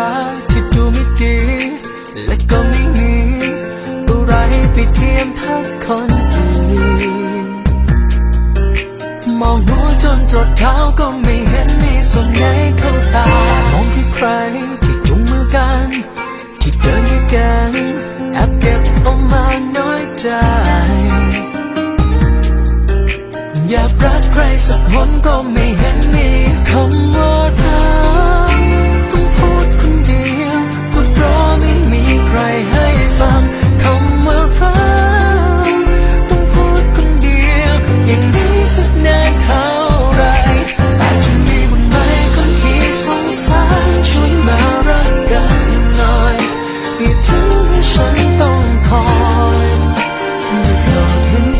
าที่ดูไม่ดี และก็ไม่มีอะไรไปเทียมทักคนอื่นมองหัวจนจดเท้าก็ไม่เห็นมีส่วนไหนเข้าตา มองที่ใครที่จุงมือกัน ที่เดินด้วยกันแอบเก็บออกมาน้อยใจ อย่ารักใครสักคนก็ไม่เห็นมีคำ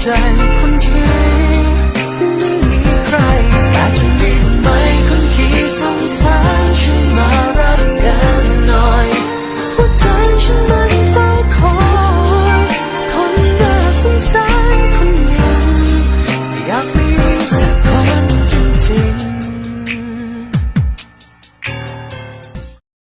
ใจคนที่ไม่มีใครแต่จะมีไหมคนที่สงสารฉันมารักกันน่อยหัวใจฉันมันฝ้าคอยคนน่าสงสารคนนึ่อยากมีสักคนจริง